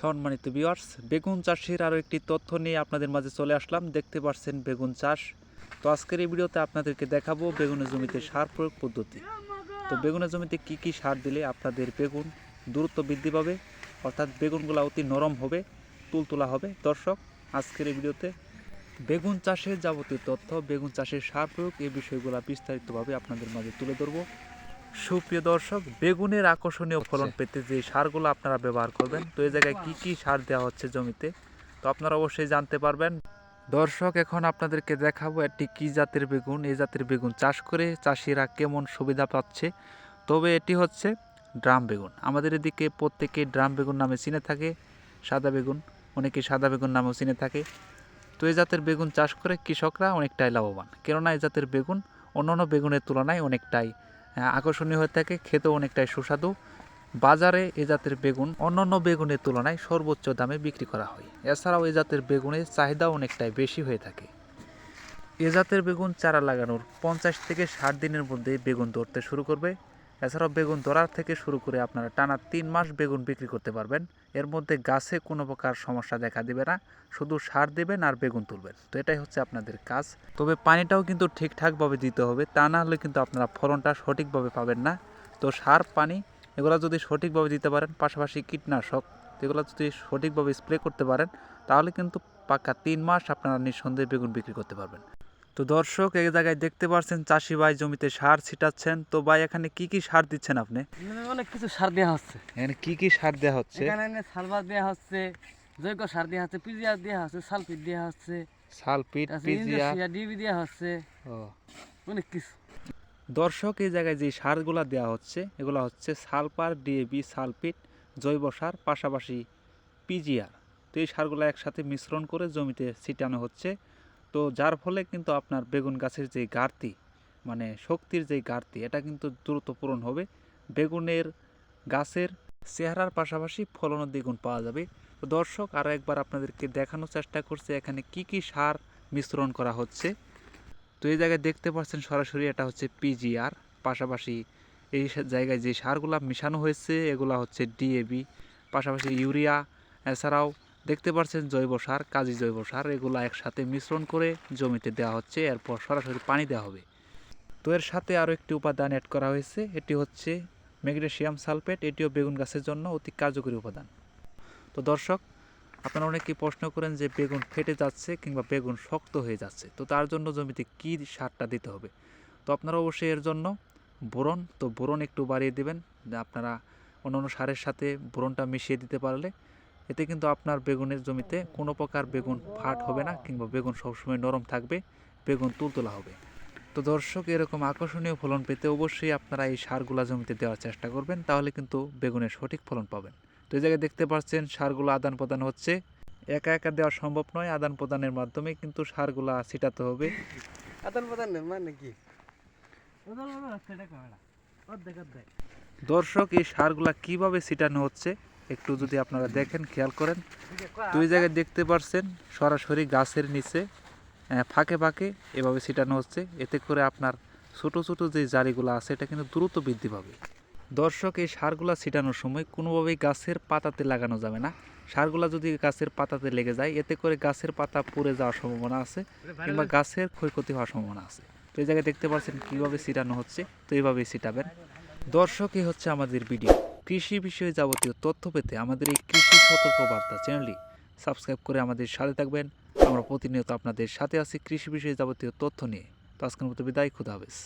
সম্মানিত ভিউয়ার্স বেগুন চাষের আরও একটি তথ্য নিয়ে আপনাদের মাঝে চলে আসলাম। দেখতে পাচ্ছেন বেগুন চাষ। তো আজকের এই ভিডিওতে আপনাদেরকে দেখাবো বেগুনের জমিতে সার প্রয়োগ পদ্ধতি। তো বেগুনের জমিতে কি কি সার দিলে আপনাদের বেগুন দূরত্ব বৃদ্ধি পাবে? অর্থাৎ বেগুনগুলো অতি নরম হবে, তুলতুলা হবে। দর্শক, আজকের এই ভিডিওতে বেগুন চাষের যাবতীয় তথ্য, বেগুন চাষের সার প্রয়োগ এই বিষয়গুলো বিস্তারিতভাবে আপনাদের মাঝে তুলে ধরবো। সুপ্রিয় দর্শক বেগুনের আকর্ষণীয় ফলন পেতে যে সারগুলো আপনারা ব্যবহার করবেন তো এই জায়গায় কি কি সার দেওয়া হচ্ছে জমিতে তো আপনারা অবশ্যই জানতে পারবেন। দর্শক এখন আপনাদেরকে দেখাবো একটি কী জাতের বেগুন এই জাতের বেগুন চাষ করে চাষিরা কেমন সুবিধা পাচ্ছে। তবে এটি হচ্ছে ড্রাম বেগুন। আমাদের এদিকে প্রত্যেকে ড্রাম বেগুন নামে চিনে থাকে সাদা বেগুন অনেকে সাদা বেগুন নামেও চিনে থাকে। তো এই জাতের বেগুন চাষ করে কৃষকরা অনেকটাই লাভবান। কেননা এই জাতের বেগুন অন্যান্য বেগুনের তুলনায় অনেকটাই আকর্ষণীয় হয়ে থাকে, খেতেও অনেকটাই সুস্বাদু। বাজারে এ জাতের বেগুন অন্যান্য বেগুনের তুলনায় সর্বোচ্চ দামে বিক্রি করা হয়। এছাড়াও এ জাতের বেগুনের চাহিদা অনেকটাই বেশি হয়ে থাকে। এ জাতের বেগুন চারা লাগানোর পঞ্চাশ থেকে ষাট দিনের মধ্যে বেগুন ধরতে শুরু করবে। এছাড়াও বেগুন ধরার থেকে শুরু করে আপনারা টানা তিন মাস বেগুন বিক্রি করতে পারবেন। এর মধ্যে গাছে কোনো প্রকার সমস্যা দেখা দিবে না, শুধু সার দেবেন আর বেগুন তুলবেন। তো এটাই হচ্ছে আপনাদের কাজ। তবে পানিটাও কিন্তু ঠিকঠাকভাবে দিতে হবে, তা না হলে কিন্তু আপনারা ফলনটা সঠিকভাবে পাবেন না। তো সার, পানি, এগুলো যদি সঠিকভাবে দিতে পারেন, পাশাপাশি কীটনাশক, এগুলো যদি সঠিকভাবে স্প্রে করতে পারেন, তাহলে কিন্তু পাক্কা তিন মাস আপনারা নিঃসন্দেহে বেগুন বিক্রি করতে পারবেন। তো দর্শক এই জায়গায় দেখতে পাচ্ছেন চাষি ভাই জমিতে সার ছিটাচ্ছেন। তো ভাই এখানে কি কি সার দিচ্ছেন আপনি? অনেক কিছু সার দেওয়া হচ্ছে। এখানে কি কি সার দেওয়া হচ্ছে? এখানে এনে সালফার দেওয়া হচ্ছে জৈব সার দেওয়া হচ্ছে পিজিআর দেওয়া হচ্ছে সালফিট দেওয়া হচ্ছে। সালপিট পিজিয়া। ডিবি দেওয়া হচ্ছে। ও। অনেক কিছু। দর্শক এই জায়গায় যে সারগুলা দেওয়া হচ্ছে এগুলো হচ্ছে সালপার ডিএবি সালপিট জৈব সার পাশাপাশি পিজিআর তো এই সারগুলো একসাথে মিশ্রণ করে জমিতে ছিটানো হচ্ছে। তো যার ফলে কিন্তু আপনার বেগুন গাছের যে ঘাটতি মানে শক্তির যে ঘাটতি, এটা কিন্তু দ্রুত পূরণ হবে। বেগুনের গাছের চেহারার পাশাপাশি ফলনের দ্বিগুণ পাওয়া যাবে। তো দর্শক আরও একবার আপনাদেরকে দেখানোর চেষ্টা করছে, এখানে কি কি সার মিশ্রণ করা হচ্ছে। তো এই জায়গায় দেখতে পাচ্ছেন সরাসরি এটা হচ্ছে পিজিআর পাশাপাশি এই জায়গায় যে সারগুলো মিশানো হয়েছে, এগুলা হচ্ছে ডিএবি পাশাপাশি ইউরিয়া, এছাড়াও দেখতে পাচ্ছেন জৈব সার, কাজী জৈব সার, এগুলো একসাথে মিশ্রণ করে জমিতে দেওয়া হচ্ছে, এরপর সরাসরি পানি দেওয়া হবে। তো এর সাথে আরও একটি উপাদান অ্যাড করা হয়েছে, এটি হচ্ছে ম্যাগনেসিয়াম সালফেট, এটিও বেগুন গাছের জন্য অতি কার্যকরী উপাদান। তো দর্শক, আপনারা অনেকেই প্রশ্ন করেন যে বেগুন ফেটে যাচ্ছে কিংবা বেগুন শক্ত হয়ে যাচ্ছে, তো তার জন্য জমিতে কী সারটা দিতে হবে? তো আপনারা অবশ্যই এর জন্য বোরন, তো বোরন একটু বাড়িয়ে দেবেন, আপনারা অন্য সারের সাথে বোরনটা মিশিয়ে দিতে পারলে এতে কিন্তু আপনার বেগুনের জমিতে কোনো প্রকার বেগুন ফাট হবে না কিংবা বেগুন সবসময় নরম থাকবে বেগুন তুলতুলা হবে। তো দর্শক এরকম আকর্ষণীয় ফলন পেতে অবশ্যই আপনারা এই সারগুলা জমিতে দেওয়ার চেষ্টা করবেন তাহলে কিন্তু বেগুনের সঠিক ফলন পাবেন। তো এই জায়গায় দেখতে পাচ্ছেন সারগুলো আদান প্রদান হচ্ছে। একা একা দেওয়া সম্ভব নয় আদান প্রদানের মাধ্যমে কিন্তু সারগুলা ছিটাতে হবে। আদান প্রদান মানে কি? দর্শক এই সারগুলা কীভাবে ছিটানো হচ্ছে? একটু যদি আপনারা দেখেন খেয়াল করেন। দুই জায়গায় দেখতে পারছেন সরাসরি গাছের নিচে ফাঁকে ফাঁকে এভাবে ছিটানো হচ্ছে। এতে করে আপনার ছোট ছোট যে জারিগুলো আছে এটা কিন্তু দ্রুত বৃদ্ধি পাবে। দর্শক এই সারগুলা ছিটানোর সময় কোনোভাবেই গাছের পাতাতে লাগানো যাবে না। সারগুলা যদি গাছের পাতাতে লেগে যায় এতে করে গাছের পাতা পুড়ে যাওয়ার সম্ভাবনা আছে কিংবা গাছের ক্ষয়ক্ষতি হওয়ার সম্ভাবনা আছে। তো এই জায়গায় দেখতে পাচ্ছেন কীভাবে ছিটানো হচ্ছে তো এইভাবেই ছিটাবেন। দর্শকই হচ্ছে আমাদের ভিডিও। কৃষি বিষয়ে যাবতীয় তথ্য পেতে আমাদের এই কৃষি সতর্কবার্তা চ্যানেলটি সাবস্ক্রাইব করে আমাদের সাথে থাকবেন। আমরা প্রতিনিয়ত আপনাদের সাথে আছি কৃষি বিষয়ে যাবতীয় তথ্য নিয়ে। তো আজকের মতো বিদায়, খুদা হাফেজ।